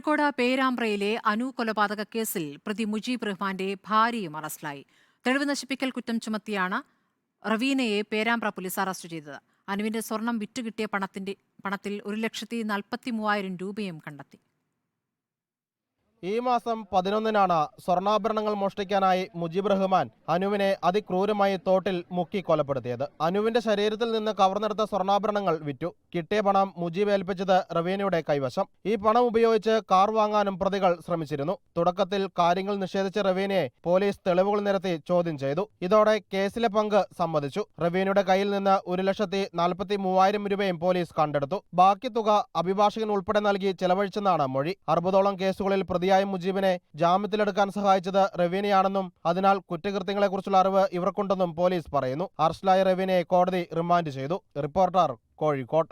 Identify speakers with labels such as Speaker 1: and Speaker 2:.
Speaker 1: കോഴിക്കോട് പേരാമ്പ്രയിലെ അനു കൊലപാതക കേസിൽ പ്രതി മുജീബ് റഹ്മാന്റെ ഭാര്യയും അറസ്റ്റിലായി. തെളിവ് നശിപ്പിക്കൽ കുറ്റം ചുമത്തിയാണ് റവീനയെ പേരാമ്പ്ര പോലീസ് അറസ്റ്റ് ചെയ്തത്. അനുവിന്റെ സ്വർണം വിറ്റുകിട്ടിയ പണത്തിന്റെ പണത്തിൽ ഒരു ലക്ഷത്തി നാൽപ്പത്തി മൂവായിരം രൂപയും കണ്ടെത്തി.
Speaker 2: ഈ മാസം പതിനൊന്നിനാണ് സ്വർണാഭരണങ്ങൾ മോഷ്ടിക്കാനായി മുജീബ് റഹ്മാൻ അനുവിനെ അതിക്രൂരമായി തോട്ടിൽ മുക്കി കൊലപ്പെടുത്തിയത്. അനുവിന്റെ ശരീരത്തിൽ നിന്ന് കവർന്നെടുത്ത സ്വർണാഭരണങ്ങൾ വിറ്റു. കിട്ടിയ പണം മുജീബ് ഏൽപ്പിച്ചത് റവീനയുടെ കൈവശം. ഈ പണം ഉപയോഗിച്ച് കാർ വാങ്ങാനും പ്രതികൾ ശ്രമിച്ചിരുന്നു. തുടക്കത്തിൽ കാര്യങ്ങൾ നിഷേധിച്ച റവീനയെ പോലീസ് തെളിവുകൾ നിരത്തി ചോദ്യം ചെയ്തു. ഇതോടെ കേസിലെ പങ്ക് സമ്മതിച്ചു. റവീനയുടെ കയ്യിൽ നിന്ന് ഒരു ലക്ഷത്തി നാൽപ്പത്തി മൂവായിരം രൂപയും പോലീസ് കണ്ടെടുത്തു. ബാക്കി തുക അഭിഭാഷകൻ ഉൾപ്പെടെ നൽകി ചെലവഴിച്ചെന്നാണ് മൊഴി. അറുപതോളം കേസുകളിൽ പ്രതിയായ മുജീബിനെ ജാമ്യത്തിലെടുക്കാൻ സഹായിച്ചത് റവീനയാണെന്നും അതിനാൽ കുറ്റകൃത്യങ്ങളെക്കുറിച്ചുള്ള അറിവ് ഇവർക്കുണ്ടെന്നും പോലീസ് പറയുന്നു. അറസ്റ്റിലായ റവീനയെ കോടതി റിമാൻഡ് ചെയ്തു. റിപ്പോർട്ടർ കോഴിക്കോട്.